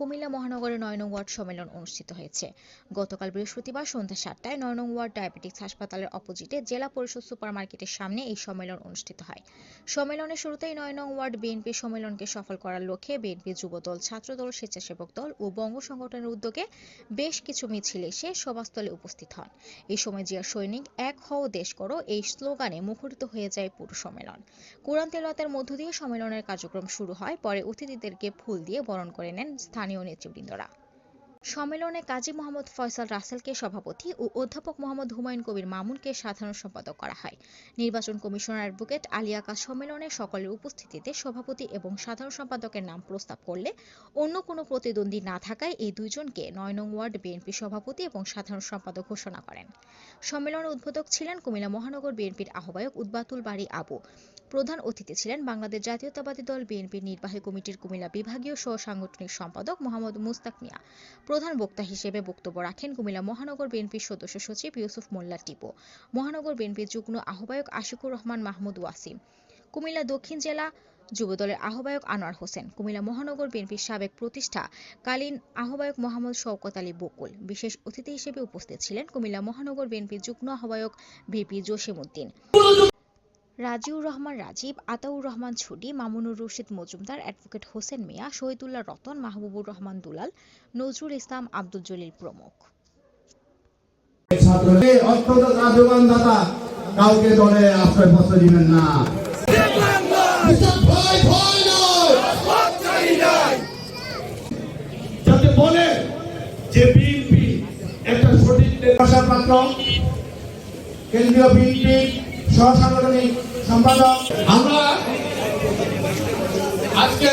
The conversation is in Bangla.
কুমিল্লা মহানগরে নয় নং ওয়ার্ড সম্মেলন অনুষ্ঠিত হয়েছে। গতকাল বৃহস্পতিবার সন্ধ্যা সাতটায় নয় নং ওয়ার্ড ডায়াবেটিক্স হাসপাতালের অপোজিটে জেলা পরিষদ সুপার সামনে এই সম্মেলন অনুষ্ঠিত হয়। সম্মেলনের শুরুতেই নয় নং ওয়ার্ড বিএনপি সম্মেলনকে সফল করার লক্ষ্যে বিএনপি যুবদল, ছাত্রদল, স্বেচ্ছাসেবক দল ও বঙ্গ সংগঠনের উদ্যোগে বেশ কিছু মিছিল এসে সভাস্থলে উপস্থিত হন। এই সময় জিয়া সৈনিক, এক হও, দেশ করো এই স্লোগানে মুখরিত হয়ে যায় পুরো সম্মেলন। কোরআন তেলাওয়াতের মধ্য দিয়ে সম্মেলনের কার্যক্রম শুরু হয়, পরে অতিথিদেরকে ফুল দিয়ে বরণ করে নেন স্থানীয় নেতৃবৃন্দরা। সম্মেলনে কাজী মোহাম্মদ ফয়সাল রাসেলকে সভাপতি ও অধ্যাপক মোহাম্মদ হুমায়ুন কবির মামুনকে সাধারণ সম্পাদক করা হয়। নির্বাচন কমিশনার অ্যাডভোকেট আলী আকাশ সম্মেলনে সকলের উপস্থিতিতে সভাপতি এবং সাধারণ সম্পাদকের নাম প্রস্তাব করলে অন্য কোনো প্রতিদ্বন্দ্বী না থাকায় এই দুইজনকে নয় নং ওয়ার্ড বিএনপি সভাপতি এবং সাধারণ সম্পাদক ঘোষণা করেন। সম্মেলনে উদ্বোধক ছিলেন কুমিল্লা মহানগর বিএনপির আহ্বায়ক উদ্বাতুল বাড়ি আবু। প্রধান অতিথি ছিলেন বাংলাদেশ জাতীয়তাবাদী দল বিএনপির নির্বাহী কমিটির কুমিল্লা বিভাগীয় সহ সাংগঠনিক সম্পাদক মোহাম্মদ মুস্তাক মিয়া। প্রধান বক্তা হিসেবে বক্তব্য রাখেন কুমিল্লা মহানগর বিএনপির সদস্য সচিব ইউসুফ মোল্লা টিপো, মহানগর বিএনপির যুগ্ম আহ্বায়ক আশিকুর রহমান মাহমুদ ওয়াসিম, কুমিল্লা দক্ষিণ জেলা যুবদলের আহ্বায়ক আনোয়ার হোসেন, কুমিল্লা মহানগর বিএনপির সাবেক প্রতিষ্ঠা কালীন আহ্বায়ক মোহাম্মদ শওকত আলী বকুল। বিশেষ অতিথি হিসেবে উপস্থিত ছিলেন কুমিল্লা মহানগর বিএনপির যুগ্ম আহ্বায়ক ভিপি জসিমউদ্দিন। রাজিউর রহমান রাজীব, আতাউর রহমান ছুটি, মামুনুর রশিদ মজুমদার, অ্যাডভোকেট হোসেন মিয়া, শহীদুল্লাহ রতন, মাহবুবুর রহমান দুলাল, নজরুল ইসলাম, আব্দুল জলিল প্রমুখ। কাউকে দলে দিবেন না। যাতে বলে যে বিএনপি একটা সঠিক কেন্দ্রীয় বিএনপি সহ সাংগঠনিক সম্পাদক। আমরা আজকে